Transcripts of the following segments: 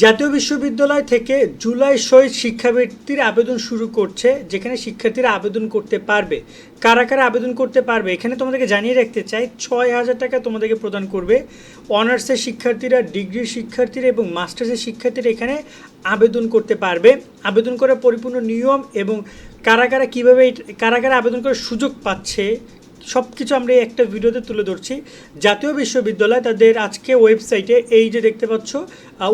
জাতীয় বিশ্ববিদ্যালয় থেকে জুলাই শহীদ শিক্ষাবৃত্তির আবেদন শুরু করছে, যেখানে শিক্ষার্থীরা আবেদন করতে পারবে। কারা কারা আবেদন করতে পারবে? এখানে তোমাদেরকে জানিয়ে রাখতে চাই, ছয় হাজার টাকা তোমাদেরকে প্রদান করবে অনার্সের শিক্ষার্থীরা, ডিগ্রির শিক্ষার্থীরা এবং মাস্টার্সের শিক্ষার্থীরা এখানে আবেদন করতে পারবে। আবেদন করার পরিপূর্ণ নিয়ম এবং কারা কারা কীভাবে কারা কারা আবেদন করার সুযোগ পাচ্ছে সব কিছু আমরা এই একটা ভিডিওতে তুলে ধরছি। জাতীয় বিশ্ববিদ্যালয় তাদের আজকে ওয়েবসাইটে এই যে দেখতে পাচ্ছ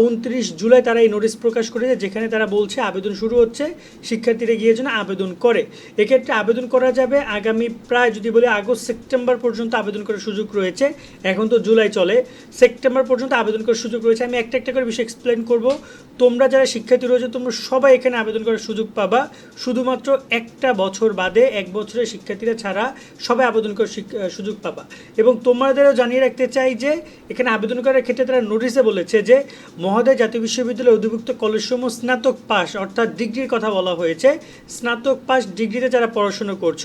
উনত্রিশ জুলাই তারা এই নোটিশ প্রকাশ করেছে, যেখানে তারা বলছে আবেদন শুরু হচ্ছে, শিক্ষার্থীরা গিয়ে যেন আবেদন করে। এক্ষেত্রে আবেদন করা যাবে আগামী প্রায় যদি বলি আগস্ট, সেপ্টেম্বর পর্যন্ত আবেদন করার সুযোগ রয়েছে। এখন তো জুলাই চলে, সেপ্টেম্বর পর্যন্ত আবেদন করার সুযোগ রয়েছে। আমি একটা একটা করে বিষয় এক্সপ্লেন করব। তোমরা যারা শিক্ষার্থী রয়েছে, তোমরা সবাই এখানে আবেদন করার সুযোগ পাবা। শুধুমাত্র একটা বছর বাদে এক বছরের শিক্ষার্থীরা ছাড়া সবাই আবেদন করার সুযোগ পাবা। এবং তোমাদেরও জানিয়ে রাখতে চাই যে, এখানে আবেদন করার ক্ষেত্রে তারা নোটিশে বলেছে যে, মহোদয় জাতীয় বিশ্ববিদ্যালয়ের অধিভুক্ত কলেজসমূহ স্নাতক পাস অর্থাৎ ডিগ্রির কথা বলা হয়েছে। স্নাতক পাস ডিগ্রিতে যারা পড়াশোনা করছ,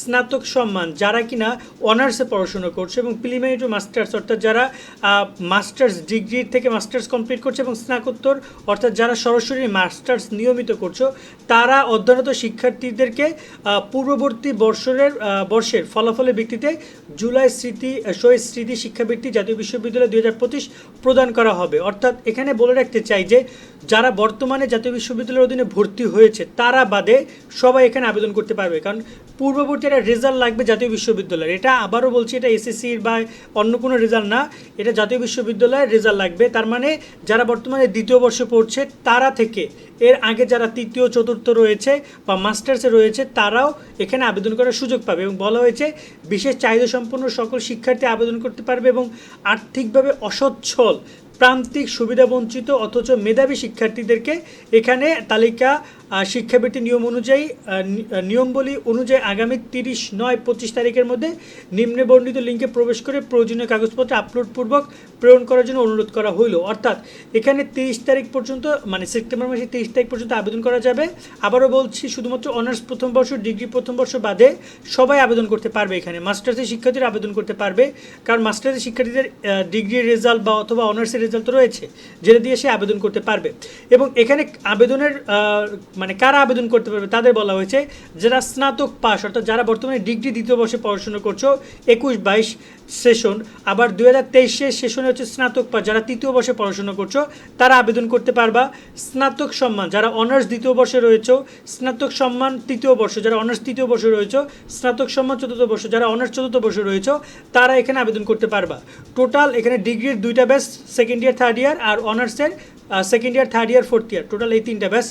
স্নাতক সম্মান, যারা কিনা অনার্সে পড়াশোনা করছ এবং প্রিলিমিনারি টু মাস্টার্স অর্থাৎ যারা মাস্টার্স ডিগ্রি থেকে মাস্টার্স কমপ্লিট করছে এবং স্নাতকোত্তর, অর্থাৎ যারা সরাসরি মাস্টার্স নিয়মিত করছ, তারা অধ্যয়নরত শিক্ষার্থীদেরকে পূর্ববর্তী বর্ষের বর্ষের ফলাফলের ভিত্তিতে জুলাই স্মৃতি শহীদ স্মৃতি শিক্ষাবৃত্তি জাতীয় বিশ্ববিদ্যালয় দুই হাজার পঁচিশ প্রদান করা হবে। অর্থাৎ এখানে বলে রাখতে চাই যে, যারা বর্তমানে জাতীয় বিশ্ববিদ্যালয়ের অধীনে ভর্তি হয়েছে, তারা বাদে সবাই এখানে আবেদন করতে পারবে। কারণ পূর্ববর্তী একটা রেজাল্ট লাগবে জাতীয় বিশ্ববিদ্যালয়ের। এটা আবারও বলছি, এটা এসএসসির বা অন্য কোনো রেজাল্ট না, এটা জাতীয় বিশ্ববিদ্যালয়ের রেজাল্ট লাগবে। তার মানে যারা বর্তমানে দ্বিতীয় বর্ষে পড়ছে, তারা থেকে এর আগে যারা তৃতীয়, চতুর্থ রয়েছে বা মাস্টার্সে রয়েছে, তারাও এখানে আবেদন করার সুযোগ পাবে এবং বলা হয়েছে বিশেষ চাহিদা সম্পন্ন সকল শিক্ষার্থী আবেদন করতে পারবে এবং আর্থিকভাবে অসচ্ছল প্রান্তিক সুবিধাবঞ্চিত অথচ মেধাবী শিক্ষার্থীদেরকে এখানে তালিকা শিক্ষাবৃত্তি নিয়ম অনুযায়ী নিয়মবলী অনুযায়ী আগামী তিরিশ নয় পঁচিশ তারিখের মধ্যে নিম্নে বর্ণিত লিঙ্কে প্রবেশ করে প্রয়োজনীয় কাগজপত্র আপলোড পূর্বক প্রেরণ করার জন্য অনুরোধ করা হইল। অর্থাৎ এখানে তিরিশ তারিখ পর্যন্ত মানে সেপ্টেম্বর মাসের তিরিশ তারিখ পর্যন্ত আবেদন করা যাবে। আবারও বলছি, শুধুমাত্র অনার্স প্রথম বর্ষ, ডিগ্রি প্রথম বর্ষ বাদে সবাই আবেদন করতে পারবে এখানে। মাস্টার্সের শিক্ষার্থীরা আবেদন করতে পারবে। কারণ মাস্টার্সের শিক্ষার্থীদের ডিগ্রির রেজাল্ট বা অথবা অনার্সের রেজাল্ট রয়েছে, যেটা দিয়ে সে আবেদন করতে পারবে। এবং এখানে আবেদনের মানে কারা আবেদন করতে পারবে তাদের বলা হয়েছে, যারা স্নাতক পাস অর্থাৎ যারা বর্তমানে ডিগ্রি দ্বিতীয় বর্ষে পড়াশোনা করছ, একুশ বাইশ সেশন, আবার দুই হাজার তেইশের সেশনে হচ্ছে স্নাতক পাস যারা তৃতীয় বর্ষে পড়াশোনা করছ, তারা আবেদন করতে পারবা। স্নাতক সম্মান, যারা অনার্স দ্বিতীয় বর্ষে রয়েছে, স্নাতক সম্মান তৃতীয় বর্ষ, যারা অনার্স তৃতীয় বর্ষে রয়েছে, স্নাতক সম্মান চতুর্থ বর্ষ, যারা অনার্স চতুর্থ বর্ষে রয়েছে, তারা এখানে আবেদন করতে পারবা। টোটাল এখানে ডিগ্রির দুইটা batch second year third year আর অনার্সের second year third year fourth year total এই তিনটা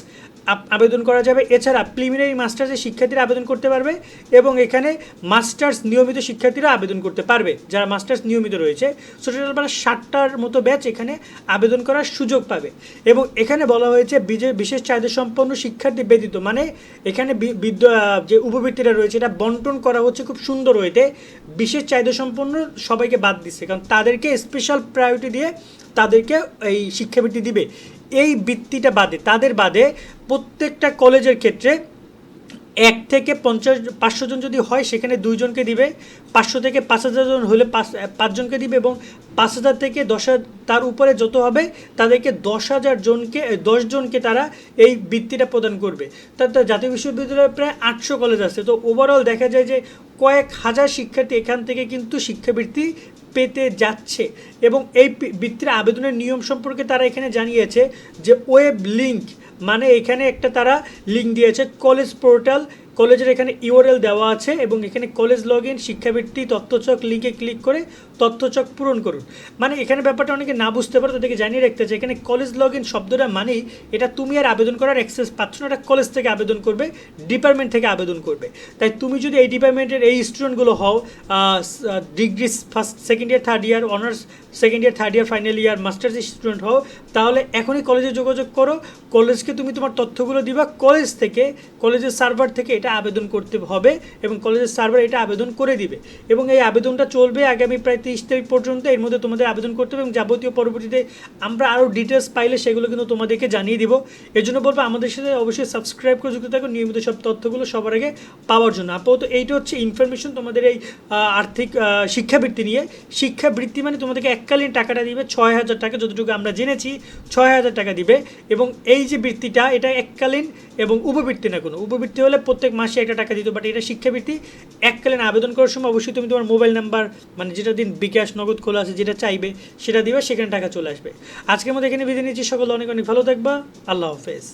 আপ- আবেদন করা যাবে। এছাড়া প্রিলিমিনারি মাস্টার্সের শিক্ষার্থীরা আবেদন করতে পারবে এবং এখানে মাস্টার্স নিয়মিত শিক্ষার্থীরা আবেদন করতে পারবে, যারা মাস্টার্স নিয়মিত রয়েছে। সো টোটাল মানে ষাটটার মতো ব্যাচ এখানে আবেদন করার সুযোগ পাবে। এবং এখানে বলা হয়েছে বিশেষ চাহিদা সম্পন্ন শিক্ষার্থী ব্যতীত মানে এখানে বিদ্যা যে উপবৃত্তিটা রয়েছে, এটা বন্টন করা হচ্ছে খুব সুন্দর হইতে। বিশেষ চাহিদা সম্পন্ন সবাইকে বাদ দিচ্ছে, কারণ তাদেরকে স্পেশাল প্রায়োরিটি দিয়ে তাদেরকে এই শিক্ষাবৃত্তি দিবে। এই বৃত্তিটা বাদে, তাদের বাদে প্রত্যেকটা কলেজের ক্ষেত্রে এক থেকে পঞ্চাশ, পাঁচশো জন যদি হয়, সেখানে দুইজনকে দিবে, পাঁচশো থেকে পাঁচ হাজার জন হলে পাঁচ পাঁচজনকে দিবে এবং পাঁচ হাজার থেকে দশ তার উপরে যত হবে, তাদেরকে দশ হাজার জনকে দশ জনকে তারা এই বৃত্তিটা প্রদান করবে। তার জাতীয় বিশ্ববিদ্যালয়ে প্রায় আটশো কলেজ আছে। তো ওভারঅল দেখা যায় যে কয়েক হাজার শিক্ষার্থী এখান থেকে কিন্তু শিক্ষাবৃত্তি পেতে যাচ্ছে এবং এই বৃত্তির আবেদনের নিয়ম সম্পর্কে তারা এখানে জানিয়েছে যে ওয়েব লিঙ্ক মানে এখানে একটা তারা লিঙ্ক দিয়েছে কলেজ পোর্টাল কলেজের এখানে ইউআরএল দেওয়া আছে এবং এখানে কলেজ লগ ইন শিক্ষাবৃত্তি, তথ্যচক লিঙ্কে ক্লিক করে তথ্যচক পূরণ করুন। মানে এখানে ব্যাপারটা অনেকে না বুঝতে পারে, তাদেরকে জানিয়ে রাখতে চাই, এখানে কলেজ লগ ইন শব্দটা মানেই এটা তুমি আর আবেদন করার অ্যাক্সেস পাচ্ছ না, এটা কলেজ থেকে আবেদন করবে ডিপার্টমেন্ট থেকে আবেদন করবে। তাই তুমি যদি এই ডিপার্টমেন্টের এই স্টুডেন্টগুলো হও degree first second year third year honours second year third year final year masters student হও, তাহলে এখনই কলেজে যোগাযোগ করো, কলেজকে তুমি তোমার তথ্যগুলো দিবা, কলেজ থেকে, কলেজের সার্ভার থেকে এটা আবেদন করতে হবে এবং কলেজের সার্ভার এটা আবেদন করে দিবে। এবং এই আবেদনটা চলবে আগামী প্রায় তিরিশ তারিখ পর্যন্ত। এর মধ্যে তোমাদের আবেদন করতে হবে এবং যাবতীয় পরবর্তীতে আমরা আরও ডিটেলস পাইলে সেগুলো কিন্তু তোমাদেরকে জানিয়ে দিব। এর জন্য বলব আমাদের সাথে অবশ্যই সাবস্ক্রাইব করে যুক্ত থাকো। নিয়মিত সব তথ্যগুলো সবার আগে পাওয়ার জন্য। আপাতত এইটা হচ্ছে ইনফরমেশন তোমাদের এই আর্থিক শিক্ষাবৃত্তি নিয়ে। শিক্ষাবৃত্তি মানে তোমাদেরকে এককালীন টাকাটা দিবে। ছয় হাজার টাকা যতটুকু আমরা জেনেছি, ছয় হাজার টাকা দিবে। এবং এই যে বৃত্তিটা, এটা এককালীন এবং উপবৃত্তি না কোনো। উপবৃত্তি হলে প্রত্যেক মাসে একটা টাকা দিত বাট এটা শিক্ষাবৃত্তি এককালীন আবেদন করার সময় অবশ্যই তুমি তোমার মোবাইল নাম্বার মানে যেটা দিন বিকাশ, নগদ খোলা আছে, যেটা চাইবে, সেটা দিবে, সেখানে টাকা চলে আসবে। আজকের মধ্যে এখানে বিদায় নিচ্ছি, সকল অনেক অনেক ভালো থাকবা, আল্লাহ হাফেজ।